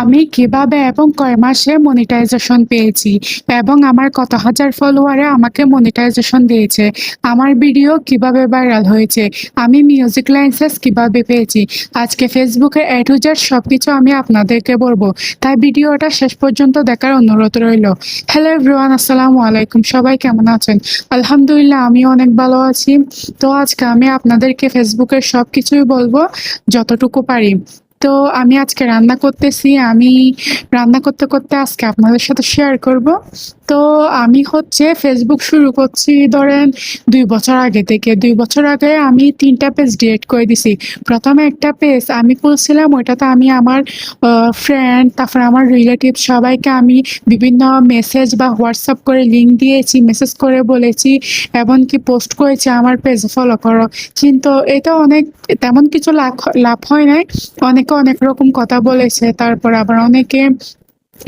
আমি কীভাবে এবং কয় মাসে মনিটাইজেশন পেয়েছি? এবং আমার কত হাজার ফলোয়ারে আমাকে মনিটাইজেশন দিয়েছে? আমার ভিডিও কীভাবে ভাইরাল হয়েছে? আমি মিউজিক লাইসেন্স কীভাবে পেয়েছি? আজকে ফেসবুকে টু জেড সব কিছু আমি আপনাদেরকে বলব। তাই ভিডিওটা শেষ পর্যন্ত দেখার অনুরোধ রইল। হ্যালো এভরিওয়ান আসসালামু আলাইকুম। সবাই কেমন আছেন? আলহামদুলিল্লাহ আমি অনেক ভালো আছি। তো আজকে আমি আপনাদেরকে ফেসবুকের সব কিছুই বলব, যতটুকু পারি। তো আমি আজকে রান্না করতেছি আমি রান্না করতে করতে আজকে আপনাদের সাথে শেয়ার করব। তো আমি হচ্ছে ফেসবুক শুরু করছি ধরেন দুই বছর আগে থেকে। দুই বছর আগে আমি তিনটা পেজ ডিলিট করে দিছি। প্রথমে একটা পেজ আমি খুলছিলাম, ওইটাতে আমি আমার ফ্রেন্ড তারপর আমার রিলেটিভ সবাইকে আমি বিভিন্ন মেসেজ বা হোয়াটসঅ্যাপ করে লিঙ্ক দিয়েছি মেসেজ করে বলেছি, এমনকি পোস্ট করেছি আমার পেজ ফলো করো। কিন্তু এটা অনেক, তেমন কিছু লাভ লাভ হয় নাই। অনেকে অনেক রকম কথা বলেছে, তারপর আবার অনেকে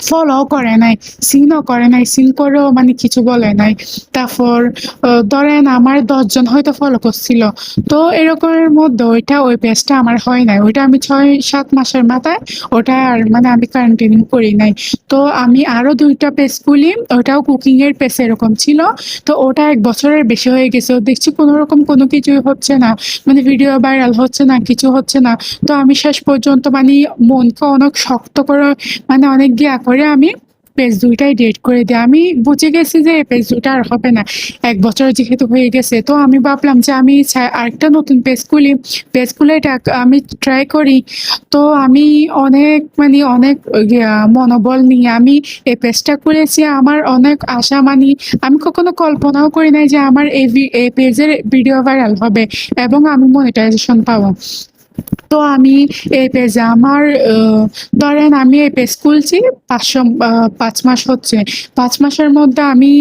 ফলো করে নাই সিনও করে নাই সিন করেও মানে কিছু বলে নাই। তারপর ধরেন আমার দশজন হয়তো ফলো করছিল। তো এরকমের মধ্যে ওইটা ওই পেজটা আমার হয় নাই। ওইটা আমি ছয়, সাত মাসের মাথায় ওটা আর মানে আমি কন্টিনিউ করি নাই। তো আমি আরও দুইটা পেজ খুলি ওটাও কুকিং এর পেজ এরকম ছিল। তো ওটা এক বছরের বেশি হয়ে গেছে। দেখছি কোনো রকম কোনো কিছুই হচ্ছে না। মানে ভিডিও ভাইরাল হচ্ছে না, কিছু হচ্ছে না। তো আমি শেষ পর্যন্ত মানে মনকে অনেক শক্ত করে মানে অনেক গিয়া করে আমি পেজ দুইটাই ডেট করে দিই। আমি বুঝে গেছি যে পেজ দুইটা আর হবে না। এক বছর যেহেতু হয়ে গেছে, তো আমি ভাবলাম যে আমি আরেকটা নতুন পেজ খুলি। পেজ খুলে আমি ট্রাই করি। তো আমি অনেক মানে অনেক মনোবল নিয়ে আমি এই পেজটা খুলেছি। আমার অনেক আশা মানি। আমি কখনো কল্পনাও করি নাই যে আমার এই পেজের ভিডিও ভাইরাল হবে এবং আমি মনিটাইজেশন পাবো। তো আমি এই পেজে আমার ধরেন আমি এই পেজ খুলছি পাঁচশো পাঁচ মাস হচ্ছে। পাঁচ মাসের মধ্যে আমি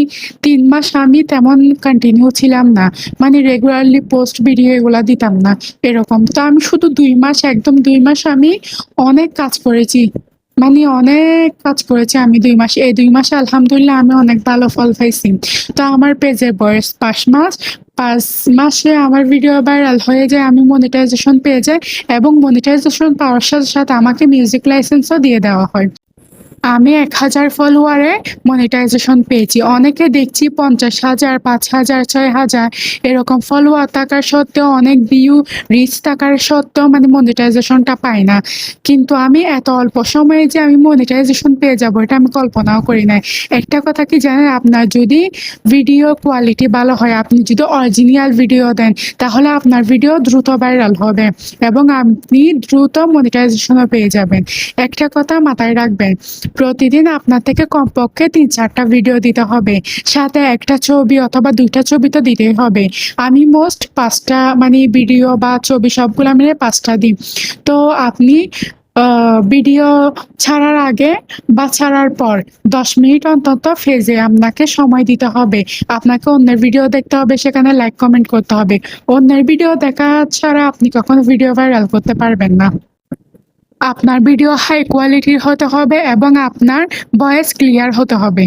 তিন মাস আমি তেমন কন্টিনিউ ছিলাম না। মানে রেগুলারলি পোস্ট ভিডিও এগুলো দিতাম না, এরকম। তো আমি শুধু দুই মাস, একদম দুই মাস আমি অনেক কাজ করেছি। মানে অনেক কাজ করেছি আমি দুই মাস। এই দুই মাসে আলহামদুলিল্লাহ আমি অনেক ভালো ফল পাইছি। তো আমার পেজে বয়স পাঁচ মাস। পাঁচ মাসে আমার ভিডিও ভাইরাল হয়ে যায়, আমি মনিটাইজেশন পেয়ে যাই এবং মনিটাইজেশন পাওয়ার সাথে সাথে আমাকে মিউজিক লাইসেন্সও দিয়ে দেওয়া হয়। আমি এক হাজার ফলোয়ারে মনিটাইজেশন পেয়েছি। অনেকে দেখছি পঞ্চাশ হাজার, পাঁচ হাজার, ছয় হাজার, এরকম ফলোয়ার থাকার সত্ত্বেও, অনেক ভিউ রিচ থাকার সত্ত্বেও মানে মনিটাইজেশনটা পাই না। কিন্তু আমি এত অল্প সময়ে যে আমি মনিটাইজেশন পেয়ে যাব, এটা আমি কল্পনাও করি নাই। একটা কথা কি জানেন আপনার? যদি ভিডিও কোয়ালিটি ভালো হয়, আপনি যদি অরিজিনাল ভিডিও দেন, তাহলে আপনার ভিডিও দ্রুত ভাইরাল হবে এবং আপনি দ্রুত মনিটাইজেশনও পেয়ে যাবেন। একটা কথা মাথায় রাখবেন প্রতিদিন আপনার থেকে কমপক্ষে তিন চারটা ভিডিও দিতে হবে। সাথে একটা ছবি অথবা দুইটা ছবি তো দিতেই হবে। আমি মোস্ট পাঁচটা মানে ভিডিও বা ছবি সবগুলো মিলে পাঁচটা দিই। তো আপনি ভিডিও ছাড়ার আগে বা ছাড়ার পর দশ মিনিট অন্তত ফেজে আপনাকে সময় দিতে হবে। আপনাকে অন্যের ভিডিও দেখতে হবে, সেখানে লাইক কমেন্ট করতে হবে। অন্যের ভিডিও দেখা ছাড়া আপনি কখনো ভিডিও ভাইরাল করতে পারবেন না। আপনার ভিডিও হাই কোয়ালিটির হতে হবে এবং আপনার ভয়েস ক্লিয়ার হতে হবে।